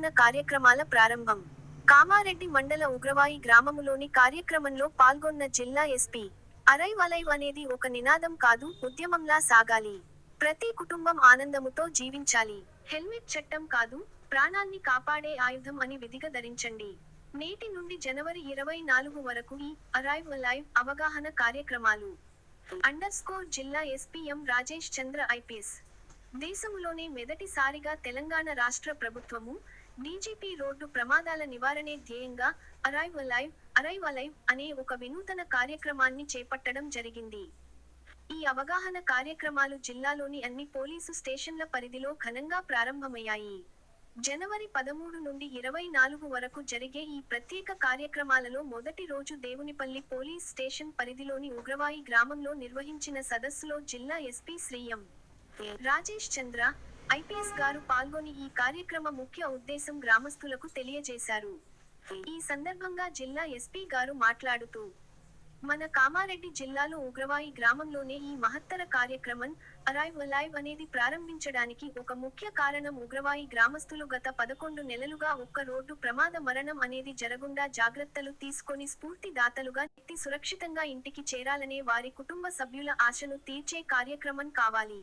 అవగాహన కార్యక్రమాల ప్రారంభం. కామారెడ్డి మండల ఉగ్రవాయి గ్రామములోని కార్యక్రమంలో పాల్గొన్న జిల్లా ఎస్పీ అరైవ్ అలైవ్ అనేది ఒక నినాదం కాదు ఉద్యమంలా సాగాలి. ప్రతి కుటుంబం ఆనందముతో జీవించాలి. హెల్మెట్ చట్టం కాదు ప్రాణాన్ని కాపాడే ఆయుధం అని విధిగా ధరించండి. నేటి నుండి జనవరి ఇరవై నాలుగు వరకు ఈ అరైవ్ అలైవ్ అవగాహన కార్యక్రమాలు. అండర్ స్కోర్ జిల్లా ఎస్పీఎం రాజేష్ చంద్ర ఐపీఎస్. దేశంలోనే మొదటిసారిగా తెలంగాణ రాష్ట్ర ప్రభుత్వము డీజీపీ రోడ్డు ప్రమాదాల నివారణే ధ్యేయంగా అరైవ్ అలైవ్ అరైవ్ అలైవ్ అనే ఒక వినూతన కార్యక్రమాన్ని చేపట్టడం జరిగింది. ఈ అవగాహన కార్యక్రమాలు జిల్లాలోని అన్ని పోలీసు స్టేషన్ల పరిధిలో ఘనంగా ప్రారంభమయ్యాయి. జనవరి పదమూడు నుండి ఇరవై నాలుగు వరకు జరిగే ఈ ప్రత్యేక కార్యక్రమాలలో మొదటి రోజు దేవునిపల్లి పోలీస్ స్టేషన్ పరిధిలోని ఉగ్రవాయి గ్రామంలో నిర్వహించిన సదస్సులో జిల్లా ఎస్పీ శ్రీయం. రాజేష్ చంద్ర ఐపీఎస్ గారు పాల్గొని ఈ కార్యక్రమ ముఖ్య ఉద్దేశం గ్రామస్తులకు తెలియజేశారు. ఈ సందర్భంగా జిల్లా ఎస్పీ గారు మాట్లాడుతూ మన కామారెడ్డి జిల్లాలో ఉగ్రవాయి గ్రామంలోనే ఈ మహత్తర కార్యక్రమం అరైవ్ అలైవ్ అనేది ప్రారంభించడానికి ఒక ముఖ్య కారణం ఉగ్రవాయి గ్రామస్తులు గత పదకొండు నెలలుగా ఒక్క రోడ్డు ప్రమాద మరణం అనేది జరగకుండా జాగ్రత్తలు తీసుకొని స్ఫూర్తిదాతలుగా వ్యక్తి సురక్షితంగా ఇంటికి చేరాలనే వారి కుటుంబ సభ్యుల ఆశను తీర్చే కార్యక్రమం కావాలి.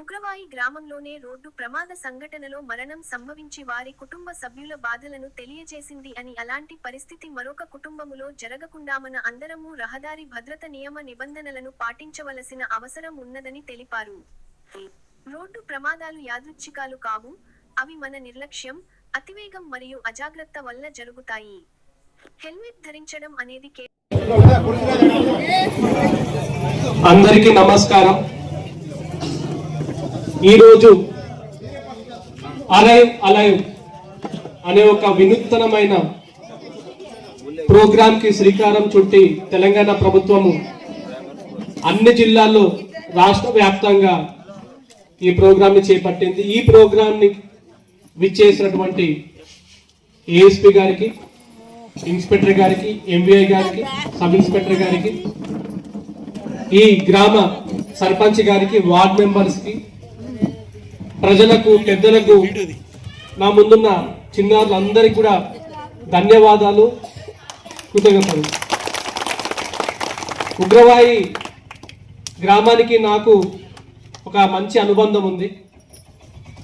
ఉగ్రవాయి గ్రామంలోనే రోడ్డు ప్రమాద సంఘటనలో మరణం సంభవించి వారి కుటుంబ సభ్యుల బాధలను తెలియజేసింది అని అలాంటి పరిస్థితి మరొక కుటుంబములో జరగకుండా మన అందరము రహదారి భద్రత నియమ నిబంధనలను పాటించవలసిన అవసరం ఉన్నదని తెలిపారు. రోడ్డు ప్రమాదాలు యాదృచ్ఛికాలు కావు అవి మన నిర్లక్ష్యం అతివేగం మరియు అజాగ్రత్త వల్ల జరుగుతాయి. హెల్మెట్ ధరించడం అనేది అందరికీ నమస్కారం. ఈరోజు అరైవ్ అలైవ్ అనే ఒక వినూత్నమైన ప్రోగ్రాంకి శ్రీకారం చుట్టి తెలంగాణ ప్రభుత్వము అన్ని జిల్లాల్లో రాష్ట్ర వ్యాప్తంగా ఈ ప్రోగ్రాంని చేపట్టింది. ఈ ప్రోగ్రాంని విచ్చేసినటువంటి ఏఎస్పి గారికి ఇన్స్పెక్టర్ గారికి ఎంవీఐ గారికి సబ్ ఇన్స్పెక్టర్ గారికి ఈ గ్రామ సర్పంచ్ గారికి వార్డ్ మెంబర్స్కి ప్రజలకు పెద్దలకు నా ముందున్న చిన్నారులందరికీ కూడా ధన్యవాదాలు కృతజ్ఞతలు. ఉగ్రవాయి గ్రామానికి నాకు ఒక మంచి అనుబంధం ఉంది.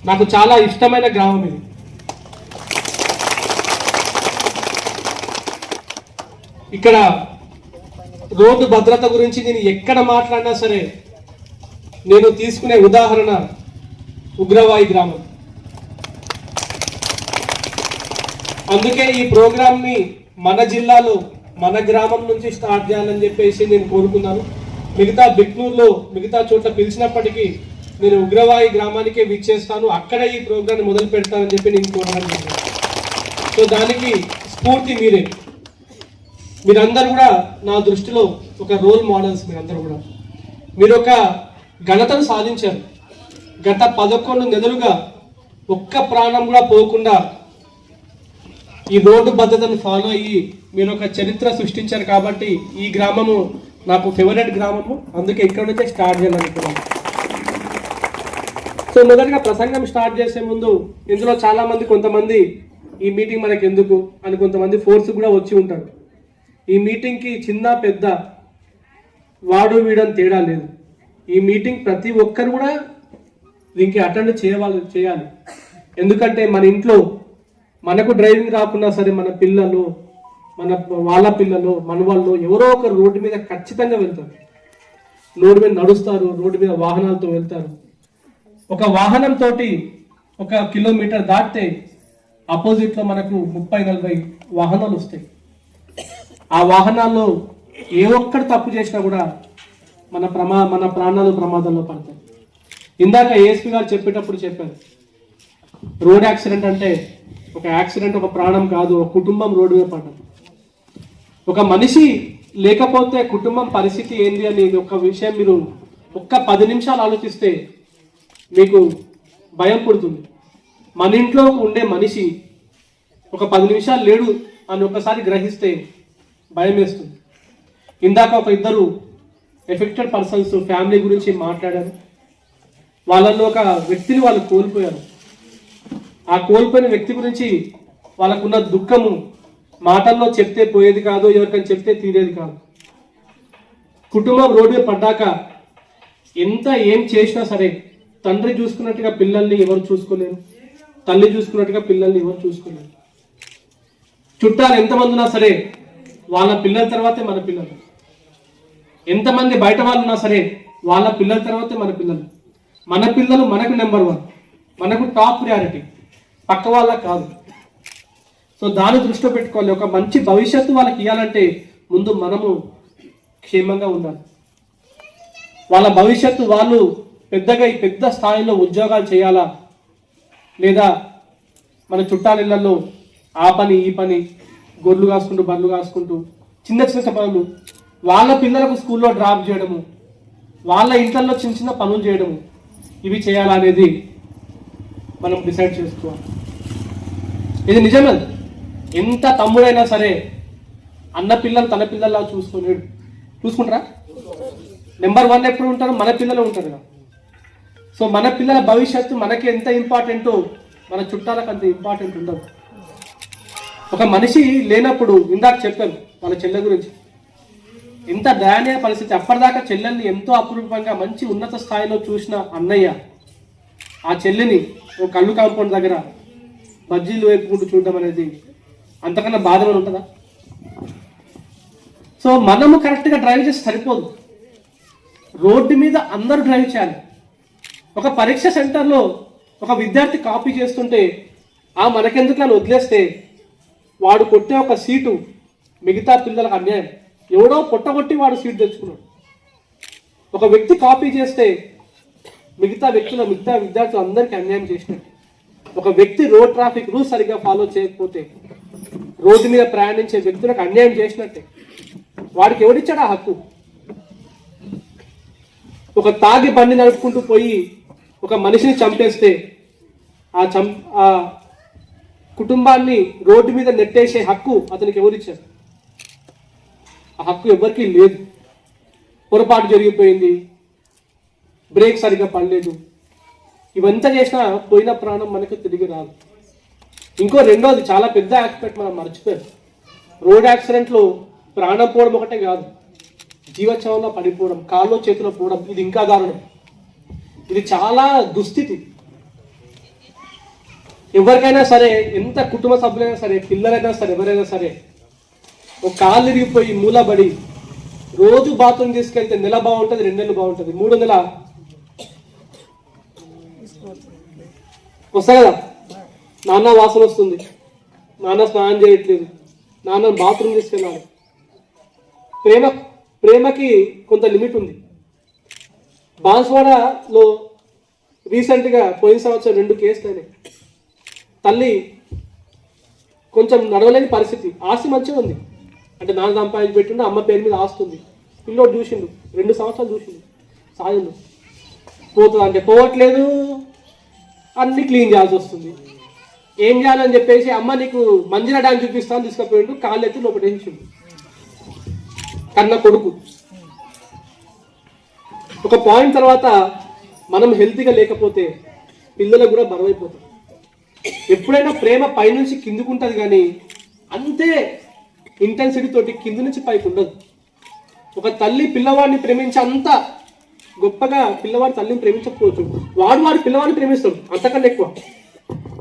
నాకు చాలా ఇష్టమైన గ్రామం ఇది. ఇక్కడ రోడ్డు భద్రత గురించి నేను ఎక్కడ మాట్లాడినా సరే నేను తీసుకునే ఉదాహరణ ఉగ్రవాయి గ్రామం. అందుకే ఈ ప్రోగ్రామ్ని మన జిల్లాలో మన గ్రామం నుంచి స్టార్ట్ చేయాలని చెప్పేసి నేను కోరుకున్నాను. మిగతా బిక్నూర్లో మిగతా చోట్ల పిలిచినప్పటికీ నేను ఉగ్రవాయి గ్రామానికే విచ్చేస్తాను. అక్కడ ఈ ప్రోగ్రామ్ మొదలు పెడతానని చెప్పి నేను కోరడం సో దానికి స్ఫూర్తి మీరే. మీరందరూ కూడా నా దృష్టిలో ఒక రోల్ మోడల్స్ మీరందరూ కూడా. మీరు ఒక ఘనతను సాధించారు. గత పదకొండు నెలలుగా ఒక్క ప్రాణం కూడా పోకుండా ఈ రోడ్డు భద్రతను ఫాలో అయ్యి మీరు ఒక చరిత్ర సృష్టించారు కాబట్టి ఈ గ్రామము నాకు ఫేవరెట్ గ్రామము. అందుకే ఇక్కడ నుంచే స్టార్ట్ చేయాలనుకున్నాను సో మొదటగా ప్రసంగం స్టార్ట్ చేసే ముందు ఇందులో చాలామంది కొంతమంది ఈ మీటింగ్ మనకి ఎందుకు అని కొంతమంది ఫోర్స్ కూడా వచ్చి ఉంటారు. ఈ మీటింగ్కి చిన్న పెద్ద వాడు వీడని తేడా లేదు. ఈ మీటింగ్ ప్రతి ఒక్కరు కూడా దీనికి అటెండ్ చేయవాలి చేయాలి. ఎందుకంటే మన ఇంట్లో మనకు డ్రైవింగ్ రాకున్నా సరే మన పిల్లలు మన వాళ్ళ పిల్లలు మన వాళ్ళు ఎవరో ఒకరు రోడ్డు మీద ఖచ్చితంగా వెళ్తారు. రోడ్డు మీద నడుస్తారు రోడ్డు మీద వాహనాలతో వెళ్తారు. ఒక వాహనంతో ఒక కిలోమీటర్ దాటితే ఆపోజిట్లో మనకు ముప్పై నలభై వాహనాలు వస్తాయి. ఆ వాహనాల్లో ఏ ఒక్కడు తప్పు చేసినా కూడా మన ప్రమా మన ప్రాణాలు ప్రమాదంలో పడతాయి. ఇందాక ఏఎస్పీ గారు చెప్పేటప్పుడు చెప్పారు. రోడ్ యాక్సిడెంట్ అంటే ఒక యాక్సిడెంట్ ఒక ప్రాణం కాదు ఒక కుటుంబం రోడ్డు మీద పడ్డది. ఒక మనిషి లేకపోతే కుటుంబం పరిస్థితి ఏంది అని ఒక విషయం మీరు ఒక్క పది నిమిషాలు ఆలోచిస్తే మీకు భయం పుడుతుంది. మన ఇంట్లో ఉండే మనిషి ఒక పది నిమిషాలు లేడు అని ఒకసారి గ్రహిస్తే భయం వేస్తుంది. ఇందాక ఒక ఇద్దరు ఎఫెక్టెడ్ పర్సన్స్ ఫ్యామిలీ గురించి మాట్లాడారు. వాళ్ళల్లో ఒక వ్యక్తిని వాళ్ళు కోల్పోయారు. ఆ కోల్పోయిన వ్యక్తి గురించి వాళ్ళకున్న దుఃఖము మాటల్లో చెప్తే పోయేది కాదు ఎవరికైనా చెప్తే తీరేది కాదు. కుటుంబం రోడ్డు పడ్డాక ఎంత ఏం చేసినా సరే తండ్రి చూసుకున్నట్టుగా పిల్లల్ని ఎవరు చూసుకోలేరు. తల్లి చూసుకున్నట్టుగా పిల్లల్ని ఎవరు చూసుకోలేరు. చుట్టాలు ఎంతమంది ఉన్నా సరే వాళ్ళ పిల్లల తర్వాతే మన పిల్లలు. ఎంతమంది బయట వాళ్ళు ఉన్నా సరే వాళ్ళ పిల్లల తర్వాతే మన పిల్లలు. మన పిల్లలు మనకు నెంబర్ వన్ మనకు టాప్ ప్రియారిటీ పక్క వాళ్ళ కాదు. సో దాన్ని దృష్టిలో పెట్టుకోవాలి. ఒక మంచి భవిష్యత్తు వాళ్ళకి ఇవ్వాలంటే ముందు మనము క్షేమంగా ఉండాలి. వాళ్ళ భవిష్యత్తు వాళ్ళు పెద్దగా ఈ పెద్ద స్థాయిలో ఉద్యోగాలు చేయాలా? లేదా మన చుట్టాలిళ్ళలో ఆ పని ఈ పని గొర్రెలు కాసుకుంటూ బండ్లు కాసుకుంటూ చిన్న చిన్న పనులు. వాళ్ళ పిల్లలకు స్కూల్లో డ్రాప్ చేయడము. వాళ్ళ ఇంట్లో చిన్న చిన్న పనులు చేయడము. ఇవి చేయాలా అనేది మనం డిసైడ్ చేసుకోవాలి. ఇది నిజమే. ఎంత తమ్ముడైనా సరే అన్న పిల్లలు తన పిల్లల్లా చూసుకోలేడు చూసుకుంటారా? నెంబర్ వన్ ఎప్పుడు ఉంటారు? మన పిల్లలు ఉంటారు కదా. సో మన పిల్లల భవిష్యత్తు మనకి ఎంత ఇంపార్టెంటో మన చుట్టాలకు అంత ఇంపార్టెంట్ ఉండదు. ఒక మనిషి లేనప్పుడు ఇందాక చెప్పాను వాళ్ళ చెల్లె గురించి. ఇంత దయనీయ పరిస్థితి అప్పటిదాకా చెల్లెల్ని ఎంతో అపురూపంగా మంచి ఉన్నత స్థాయిలో చూసిన అన్నయ్య ఆ చెల్లిని ఓ కళ్ళు కాంపౌండ్ దగ్గర బజ్జీలు వేపుకుంటూ చూడడం అనేది అంతకన్నా బాధగా ఉంటుందా? సో మనము కరెక్ట్గా డ్రైవ్ చేసి సరిపోదు. రోడ్డు మీద అందరూ డ్రైవ్ చేయాలి. ఒక పరీక్ష సెంటర్లో ఒక విద్యార్థి కాపీ చేస్తుంటే ఆ మనకెందుకు అని వదిలేస్తే వాడు కొట్టే ఒక సీటు మిగతా పిల్లలకు అన్యాయం. ఎవడో పొట్టగొట్టి వాడు సీట్ తెచ్చుకున్నాడు. ఒక వ్యక్తి కాపీ చేస్తే మిగతా వ్యక్తుల మిగతా విద్యార్థులు అందరికీ అన్యాయం చేసినట్టు. ఒక వ్యక్తి రోడ్ ట్రాఫిక్ రూల్స్ సరిగ్గా ఫాలో చేయకపోతే రోడ్డు మీద ప్రయాణించే వ్యక్తులకు అన్యాయం చేసినట్టే. వాడికి ఎవడిచ్చాడు ఆ హక్కు? ఒక తాగి బండి నడుపుకుంటూ పోయి ఒక మనిషిని చంపేస్తే ఆ చం ఆ కుటుంబాన్ని రోడ్డు మీద నెట్టేసే హక్కు అతనికి ఎవరిచ్చారు ఆ హక్కు ఎవరికీ లేదు. పొరపాటు జరిగిపోయింది. బ్రేక్ సరిగ్గా పడలేదు. ఇవంతా చేసినా పోయిన ప్రాణం మనకు తిరిగి రాదు. ఇంకో రెండోది చాలా పెద్ద యాక్సిడెంట్ మనం మర్చిపోయాం. రోడ్ యాక్సిడెంట్లో ప్రాణం పోవడం ఒకటే కాదు జీవచవంలో పడిపోవడం కాళ్ళు చేతిలో పోవడం ఇది ఇంకా దారుణం. ఇది చాలా దుస్థితి. ఎవరికైనా సరే ఎంత కుటుంబ సభ్యులైనా సరే పిల్లలైనా సరే ఎవరైనా సరే ఒక కాళ్ళు ఇరిగిపోయి మూలబడి రోజు బాత్రూమ్ తీసుకెళ్తే నెల బాగుంటుంది రెండు నెలలు బాగుంటుంది మూడు నెల వస్తా కదా? నాన్న వాసన వస్తుంది. నాన్న స్నానం చేయట్లేదు. నాన్న బాత్రూమ్ తీసుకెళ్ళాలి. ప్రేమ ప్రేమకి కొంత లిమిట్ ఉంది. బాన్స్వాడలో రీసెంట్గా పోయిన సంవత్సరం రెండు కేసులు అయినాయి. తల్లి కొంచెం నడవలేని పరిస్థితి. ఆస్తి మంచిగా ఉంది. అంటే నాన్న సంపాదించి పెట్టిండు అమ్మ పేరు మీద ఆస్తుంది. పిల్లోడు చూసిండు రెండు సంవత్సరాలు చూసిండు. సాయండు పోతుంది అంటే పోవట్లేదు. అన్ని క్లీన్ చేయాల్సి వస్తుంది. ఏం చేయాలని చెప్పేసి అమ్మ నీకు మంజిరా డ్యామ్ చూపిస్తాను తీసుకుపోయిండు కాళ్ళు ఎత్తి లోపటేసిండు కన్న కొడుకు. ఒక పాయింట్ తర్వాత మనం హెల్తీగా లేకపోతే పిల్లలకు కూడా బరువైపోతాం. ఎప్పుడైనా ప్రేమ పైనుంచి కిందుకుంటుంది కానీ అంతే ఇంటెన్సిటీ తోటి కింది నుంచి పైకి ఉండదు. ఒక తల్లి పిల్లవాడిని ప్రేమించే అంత గొప్పగా పిల్లవాడు తల్లిని ప్రేమించకపోవచ్చు. వాడు వాడు పిల్లవాడిని ప్రేమిస్తాడు అంతకన్నా ఎక్కువ.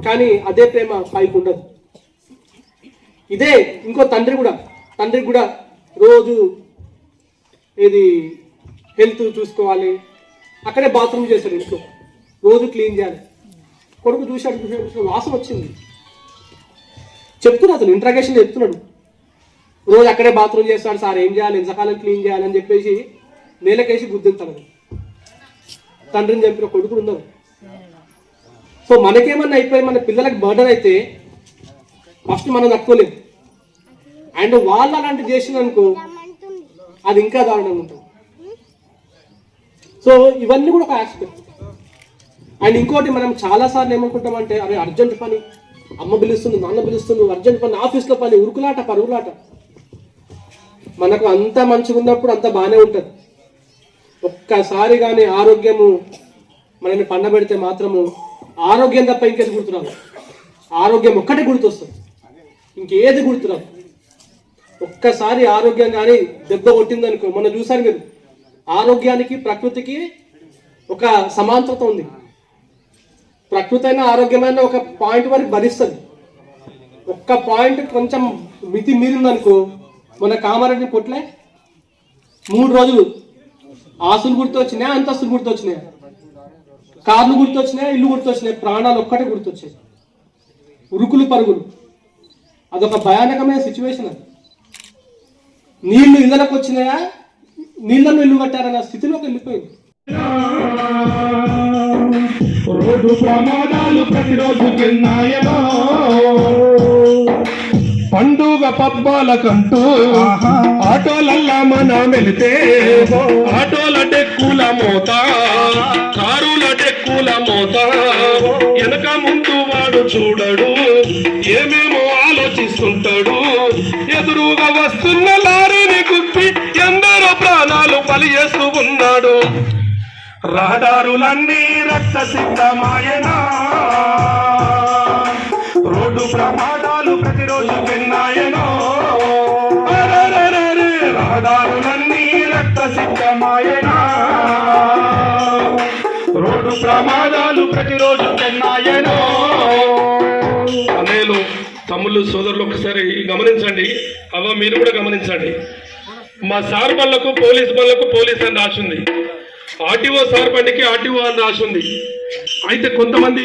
కానీ అదే ప్రేమ పైకి ఉండదు. ఇదే ఇంకో తండ్రి కూడా. తండ్రికి కూడా రోజు ఇది హెల్త్ చూసుకోవాలి. అక్కడే బాత్రూమ్ చేశాడు ఇంట్లో. రోజు క్లీన్ చేయాలి. కొడుకు చూశాడు చూశాడు చూశాడు వాసన వచ్చింది. చెప్తున్నాడు అతను ఇంట్రాగేషన్ చెప్తున్నాడు రోజు అక్కడే బాత్రూమ్ చేస్తాడు సార్ ఏం చేయాలి ఎంతకాలం క్లీన్ చేయాలి అని చెప్పేసి నేలకేసి గుద్దుతాడు తండ్రిని చంపిన కొడుకులు ఉన్నారు సో మనకేమన్నా అయిపోయి మన పిల్లలకు బర్డన్ అయితే ఫస్ట్ మనం తక్కువలేదు అండ్ వాళ్ళు అలాంటి చేసిననుకో అది ఇంకా దారుణంగా ఉంటుంది. సో ఇవన్నీ కూడా ఒక ఆస్పెక్ట్ అండ్ ఇంకోటి మనం చాలా సార్లు ఏమనుకుంటామంటే అరే అర్జెంట్ పని అమ్మ పిలుస్తుంది నాన్న పిలుస్తుంది అర్జెంట్ పని ఆఫీస్లో పని ఉరుకులాట పరుగులాట. మనకు అంత మంచిగా ఉన్నప్పుడు అంత బాగానే ఉంటుంది. ఒక్కసారి కానీ ఆరోగ్యము మనల్ని పండబెడితే మాత్రము ఆరోగ్యం తప్ప ఇంకేది గుర్తురాదు. ఆరోగ్యం ఒక్కటే గుర్తొస్తుంది. ఇంకేది గుర్తురాదు. ఒక్కసారి ఆరోగ్యం కానీ దెబ్బ కొట్టిందనుకో మొన్న చూసారు మీరు? ఆరోగ్యానికి ప్రకృతికి ఒక సమాంతరత ఉంది. ప్రకృతి అయినా ఆరోగ్యమైన ఒక పాయింట్ వరకు భరిస్తుంది. ఒక్క పాయింట్ కొంచెం మితి మీరిందనుకో మన కామారెడ్డి కొట్లే మూడు రోజులు. ఆస్తులు గుర్తొచ్చినాయి అంతస్తులు గుర్తొచ్చినాయి? కార్లు గుర్తొచ్చినాయి ఇల్లు గుర్తొచ్చినాయి? ప్రాణాలు ఒక్కటే గుర్తొచ్చాయి. ఉరుకులు పరుగులు. అదొక భయానకమైన సిచ్యువేషన్ అది. నీళ్ళు ఇళ్ళకు వచ్చినాయా? నీళ్ళను ఇల్లు కట్టారన్న స్థితిలోకి వెళ్ళిపోయింది. రోజు ప్రమాదాలు ప్రతిరోజు పండుగ పబ్బాలకంటూ ఆటోలల్లా మనం వెళితే ఆటోల డెక్కుల మోత కారుల డెక్కుల మోత. వెనక ముందు వాడు చూడడు ఏమేమో ఆలోచిస్తుంటాడు. ఎదురుగా వస్తున్న లారీని గుప్పి ఎందరో ప్రాణాలు బలి చేస్తూ ఉన్నాడు. రహదారులన్నీ రక్త సిద్ధమాయనా ప్రమాదాలు ప్రతిరోజు విన్నాయనో రహదారులన్నీ రక్త సిద్ధమాయనా రోడ్డు ప్రమాదాలు ప్రతిరోజు విన్నాయనో అన్నయ్యలు తమ్ముళ్ళు సోదరులు ఒకసారి గమనించండి. అవ మీరు కూడా గమనించండి. మా సార్ బళ్ళకు పోలీస్ బళ్ళకు పోలీస్ అని రాసింది. ఆర్టీఓ సార్ బండికి ఆర్టీఓ అని రాసింది. అయితే కొంతమంది